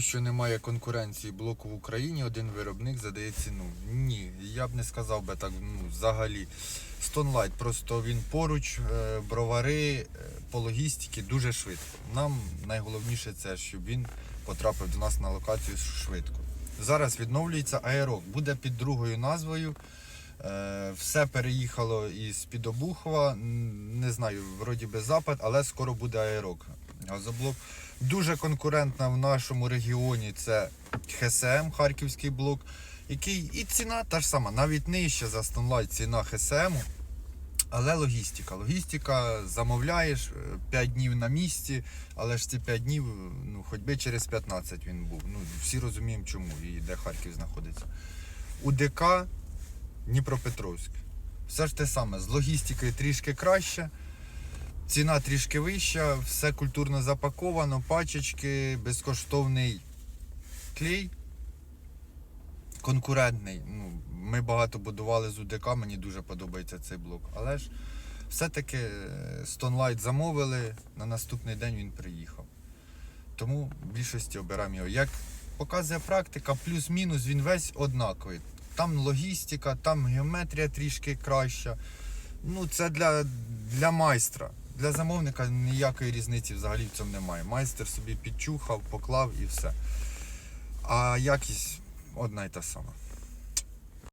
що немає конкуренції блоку в Україні, один виробник задає ціну. Ні, я б не сказав би так ну, взагалі. Stone просто він поруч, е, бровари е, по логістиці дуже швидко. Нам найголовніше це, щоб він потрапив до нас на локацію швидко. Зараз відновлюється аерок, буде під другою назвою. Е, Все переїхало із під Обухова, не знаю, вроді би запад, але скоро буде аерок. Газоблок. Дуже конкурентна в нашому регіоні це ХСМ, Харківський блок, який і ціна та ж сама, навіть нижче за Stanlight ціна ХСМ. Але логістика. Логістика замовляєш 5 днів на місці, але ж ці 5 днів, ну, хоч би через 15 він був. Ну, всі розуміємо чому і де Харків знаходиться. УДК Дніпропетровськ. Все ж те саме, з логістикою трішки краще, ціна трішки вища, все культурно запаковано, пачечки, безкоштовний клей. Конкурентний. Ну, ми багато будували з УДК, мені дуже подобається цей блок. Але ж все-таки е, Stone Light замовили, на наступний день він приїхав. Тому в більшості обираємо його. Як показує практика, плюс-мінус він весь однаковий. Там логістика, там геометрія трішки краща. Ну, це для, для майстра. Для замовника ніякої різниці взагалі в цьому немає. Майстер собі підчухав, поклав і все. А якість одна й та сама.